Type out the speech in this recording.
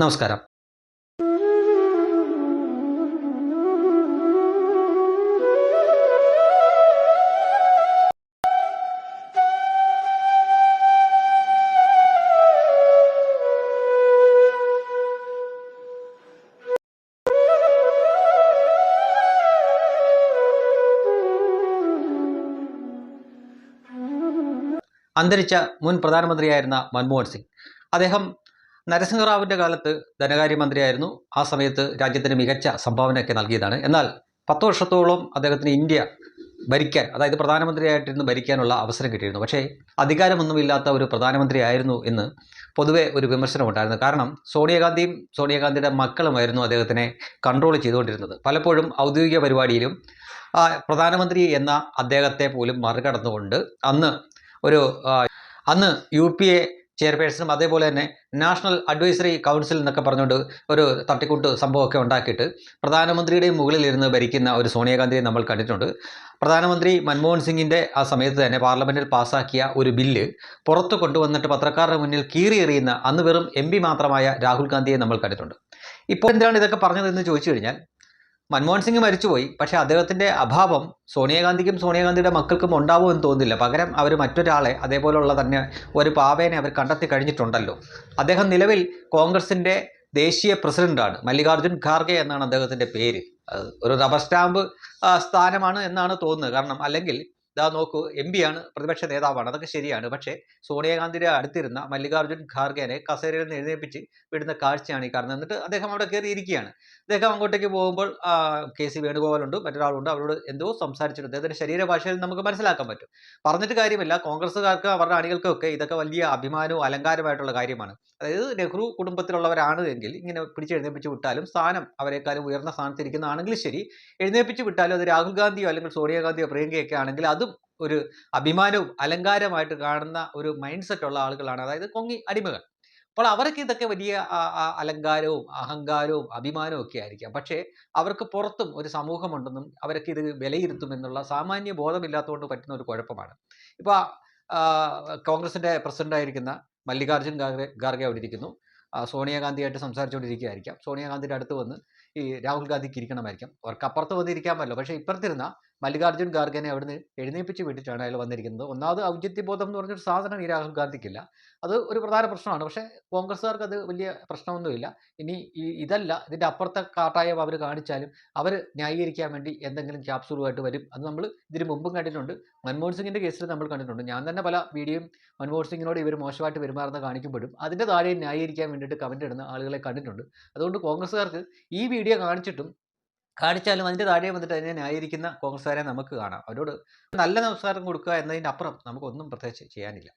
നമസ്കാരം. അന്തരിച്ച മുൻ പ്രധാനമന്ത്രിയായിരുന്ന മൻമോഹൻ സിംഗ്. അദ്ദേഹം നരസിംഹറാവുവിന്റെ കാലത്ത് ധനകാര്യമന്ത്രിയായിരുന്നു. ആ സമയത്ത് രാജ്യത്തിന് മികച്ച സംഭാവനയൊക്കെ നൽകിയതാണ്. എന്നാൽ പത്ത് വർഷത്തോളം അദ്ദേഹത്തിന് ഇന്ത്യ ഭരിക്കാൻ അതായത് പ്രധാനമന്ത്രിയായിട്ടിരുന്ന് ഭരിക്കാനുള്ള അവസരം കിട്ടിയിരുന്നു. പക്ഷേ അധികാരമൊന്നുമില്ലാത്ത ഒരു പ്രധാനമന്ത്രിയായിരുന്നു എന്ന് പൊതുവെ ഒരു വിമർശനമുണ്ടായിരുന്നു കാരണം സോണിയാഗാന്ധിയും സോണിയാഗാന്ധിയുടെ മക്കളുമായിരുന്നു അദ്ദേഹത്തിനെ കൺട്രോൾ ചെയ്തുകൊണ്ടിരുന്നത്. പലപ്പോഴും ഔദ്യോഗിക പരിപാടിയിലും പ്രധാനമന്ത്രി എന്ന അദ്ദേഹത്തെ പോലും മറികടന്നുകൊണ്ട് അന്ന് ഒരു അന്ന് യു പി എ ചെയർപേഴ്സണും അതേപോലെ തന്നെ നാഷണൽ അഡ്വൈസറി കൗൺസിൽ എന്നൊക്കെ പറഞ്ഞുകൊണ്ട് ഒരു തട്ടിക്കൂട്ട് സംഭവമൊക്കെ ഉണ്ടാക്കിയിട്ട് പ്രധാനമന്ത്രിയുടെ മുകളിലിരുന്ന് ഭരിക്കുന്ന ഒരു സോണിയാഗാന്ധിയെ നമ്മൾ കണ്ടിട്ടുണ്ട്. പ്രധാനമന്ത്രി മൻമോഹൻ സിംഗിന്റെ ആ സമയത്ത് തന്നെ പാർലമെന്റിൽ പാസ്സാക്കിയ ഒരു ബില്ല് പുറത്ത് കൊണ്ടുവന്നിട്ട് പത്രക്കാരുടെ മുന്നിൽ കീറിയെറിയുന്ന അന്ന് വെറും എം മാത്രമായ രാഹുൽ ഗാന്ധിയെ നമ്മൾ കണ്ടിട്ടുണ്ട്. ഇപ്പോൾ എന്താണ് ഇതൊക്കെ പറഞ്ഞതെന്ന് ചോദിച്ചു കഴിഞ്ഞാൽ മൻമോഹൻ സിംഗ് മരിച്ചുപോയി. പക്ഷേ അദ്ദേഹത്തിന്റെ അഭാവം സോണിയാഗാന്ധിക്കും സോണിയാഗാന്ധിയുടെ മക്കൾക്കും ഉണ്ടാവുമെന്ന് തോന്നുന്നില്ല. പകരം അവർ മറ്റൊരാളെ അതേപോലുള്ള തന്നെ ഒരു പാവേനെ അവർ കണ്ടെത്തി കഴിഞ്ഞിട്ടുണ്ടല്ലോ. അദ്ദേഹം നിലവിൽ കോൺഗ്രസിന്റെ ദേശീയ പ്രസിഡന്റാണ്. മല്ലികാർജുൻ ഖാർഗെ എന്നാണ് അദ്ദേഹത്തിന്റെ പേര്. ഒരു റബ്ബർ സ്റ്റാമ്പ് സ്ഥാനമാണ് എന്നാണ് തോന്നുന്നത്. കാരണം അല്ലെങ്കിൽ ഇതാ നോക്കൂ എം ആണ് പ്രതിപക്ഷ നേതാവാണ് അതൊക്കെ ശരിയാണ്. പക്ഷേ സോണിയാഗാന്ധിയുടെ അടുത്തിരുന്ന മല്ലികാർജുൻ ഖാർഗേനെ കസേരയിൽ നിന്ന് എഴുന്നേൽപ്പിച്ച് വിടുന്ന കാഴ്ചയാണ് ഈ കാണുന്നത് എന്നിട്ട് അദ്ദേഹം അവിടെ കയറി ഇരിക്കുകയാണ് അദ്ദേഹം അങ്ങോട്ടേക്ക് പോകുമ്പോൾ കെ സി വേണുഗോപാലുണ്ട് മറ്റൊരാളുണ്ട് അവരോട് എന്തോ സംസാരിച്ചിട്ടുണ്ട്. അദ്ദേഹത്തിന്റെ ശരീരഭാഷയിൽ നമുക്ക് മനസ്സിലാക്കാൻ പറ്റും. പറഞ്ഞിട്ട് കാര്യമില്ല കോൺഗ്രസ്സുകാർക്ക് അവരുടെ അണികൾക്കൊക്കെ ഇതൊക്കെ വലിയ അഭിമാനവും അലങ്കാരമായിട്ടുള്ള കാര്യമാണ്. അതായത് നെഹ്റു കുടുംബത്തിലുള്ളവരാണ് എങ്കിൽ ഇങ്ങനെ പിടിച്ചെഴുന്നേൽപ്പിച്ച് വിട്ടാലും സ്ഥാനം അവരെക്കാളും ഉയർന്ന സ്ഥാനത്തിരിക്കുന്നതാണെങ്കിൽ ശരി. എഴുന്നേൽപ്പിച്ച് വിട്ടാലും അത് രാഹുൽ ഗാന്ധിയോ അല്ലെങ്കിൽ സോണിയാഗാന്ധിയോ പ്രിയങ്കയൊക്കെ ആണെങ്കിൽ അതും ഒരു അഭിമാനവും അലങ്കാരമായിട്ട് കാണുന്ന ഒരു മൈൻഡ് സെറ്റ് ഉള്ള ആളുകളാണ്. അതായത് കൊങ്ങി അടിമകൾ. അപ്പോൾ അവർക്ക് ഇതൊക്കെ വലിയ അലങ്കാരവും അഹങ്കാരവും അഭിമാനവും ഒക്കെ ആയിരിക്കാം. പക്ഷേ അവർക്ക് പുറത്തും ഒരു സമൂഹമുണ്ടെന്നും അവരൊക്കെ ഇത് വിലയിരുത്തുമെന്നുള്ള സാമാന്യ ബോധമില്ലാത്തതുകൊണ്ട് പറ്റുന്ന ഒരു കുഴപ്പമാണ്. ഇപ്പോൾ കോൺഗ്രസിന്റെ പ്രസിഡന്റായിരിക്കുന്ന മല്ലികാർജുൻ ഖാർഗെ ഖാർഗെ അവിടെ ഇരിക്കുന്നു. സോണിയാഗാന്ധിയായിട്ട് സംസാരിച്ചുകൊണ്ടിരിക്കുകയായിരിക്കാം. സോണിയാഗാന്ധിയുടെ അടുത്ത് വന്ന് ഈ രാഹുൽ ഗാന്ധിക്ക് ഇരിക്കണമായിരിക്കും. അവർക്ക് അപ്പുറത്ത് വന്നിരിക്കാമല്ലോ. പക്ഷേ ഇപ്പുറത്തിരുന്ന മല്ലികാർജുൻ ഖാർഗെനെ അവിടുന്ന് എഴുന്നേപ്പിച്ച് വിട്ടിട്ടാണ് അയാൾ വന്നിരിക്കുന്നത്. ഒന്നാമത് ഔചിത്യബോധം എന്ന് പറഞ്ഞൊരു സാധനം ഈ രാഹുൽ ഗാന്ധിക്കില്ല. അത് ഒരു പ്രധാന പ്രശ്നമാണ്. പക്ഷേ കോൺഗ്രസ്സുകാർക്ക് അത് വലിയ പ്രശ്നമൊന്നുമില്ല. ഇനി ഈ ഇതല്ല. ഇതിന്റെ അപ്പുറത്തെ കാട്ടായം അവർ കാണിച്ചാലും അവർ ന്യായീകരിക്കാൻ വേണ്ടി എന്തെങ്കിലും ക്യാപ്സൂളുമായിട്ട് വരും. അത് നമ്മൾ ഇതിന് മുമ്പും കണ്ടിട്ടുണ്ട്. മൻമോഹൻ സിംഗിന്റെ കേസിൽ നമ്മൾ കണ്ടിട്ടുണ്ട്. ഞാൻ തന്നെ പല വീഡിയോയും മൻമോഹൻ സിംഗിനോട് ഇവർ മോശമായിട്ട് പെരുമാറുന്ന കാണിക്കുമ്പോഴും അതിന്റെ താഴെ ന്യായീകരിക്കാൻ വേണ്ടിയിട്ട് കമന്റ് ഇടുന്ന ആളുകളെ കണ്ടിട്ടുണ്ട്. അതുകൊണ്ട് കോൺഗ്രസ്സുകാർക്ക് ഈ വീഡിയോ കാണിച്ചിട്ടും കാണിച്ചാലും അതിന്റെ താഴെ വന്നിട്ട് അതിനെ ന്യായീകരിക്കുന്ന കോൺഗ്രസ്സുകാരെ നമുക്ക് കാണാം. അവരോട് നല്ല നമസ്കാരം കൊടുക്കുക എന്നതിന്റെ അപ്പുറം നമുക്കൊന്നും പ്രത്യേകിച്ച് ചെയ്യാനില്ല.